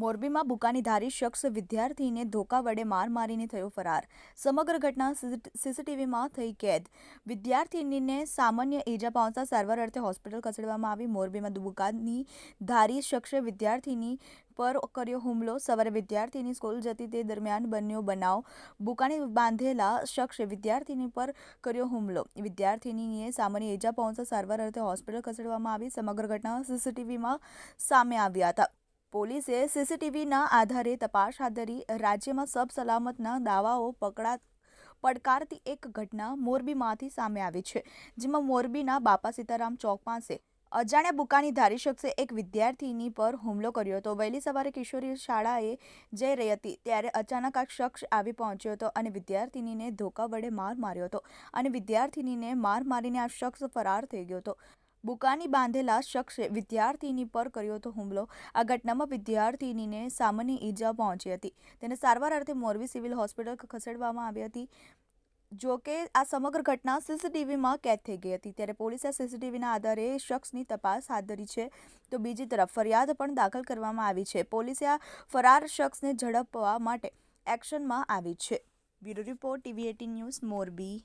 મોરબીમાં બુકાની ધારી શખ્સ વિદ્યાર્થીને ધોકા વડે માર મારીને થયો ફરાર. સમગ્ર ઘટના સીસીટીવીમાં થઈ કેદ. વિદ્યાર્થીનીને સામાન્ય ઈજા પહોંચતા સારવાર અર્થે હોસ્પિટલ ખસેડવામાં આવી. મોરબીમાં બુકાની ધારી શખ્સે વિદ્યાર્થીની પર કર્યો હુમલો. સવારે વિદ્યાર્થીની સ્કૂલ જતી તે દરમિયાન બન્યો બનાવ. બુકાની બાંધેલા શખ્સે વિદ્યાર્થીની પર કર્યો હુમલો. વિદ્યાર્થીનીએ સામાન્ય ઈજા પહોંચતા સારવાર અર્થે હોસ્પિટલ ખસેડવામાં આવી. સમગ્ર ઘટના સીસીટીવીમાં સામે આવ્યા હતા. પોલીસે સીસીટીવીના આધારે તપાસ હાથ ધરી રાજ્યમાં સબ સલામતના દાવાઓ પકડા પડકારતી એક ઘટના મોરબીમાંથી સામે આવી છે, જેમાં મોરબીના બાપા સીતારામ ચોક પાસે અજાણ્યા બુકાની ધારી શખ્સે એક વિદ્યાર્થીની પર હુમલો કર્યો હતો. વહેલી સવારે કિશોરી શાળાએ જઈ રહી હતી, ત્યારે અચાનક આ શખ્સ આવી પહોંચ્યો હતો અને વિદ્યાર્થીનીને ધોકા વડે માર માર્યો હતો અને વિદ્યાર્થીનીને માર મારીને આ શખ્સ ફરાર થઈ ગયો હતો. બુકાની બાંધેલા શખ્સે વિદ્યાર્થીની પર કર્યો હતો હુમલો. આ ઘટનામાં વિદ્યાર્થીનીને સામાન્ય ઈજા પહોંચી હતી. તેને સારવાર અર્થે મોરબી સિવિલ હોસ્પિટલ ખસેડવામાં આવી હતી. જો કે, આ સમગ્ર ઘટના સીસીટીવીમાં કેદ થઈ ગઈ હતી. ત્યારે પોલીસે સીસીટીવીના આધારે શખ્સની તપાસ હાથ ધરી છે. તો બીજી તરફ ફરિયાદ પણ દાખલ કરવામાં આવી છે. પોલીસે આ ફરાર શખ્સને ઝડપવા માટે એક્શનમાં આવી છે. Bureau report, TV eighteen news, Morbi.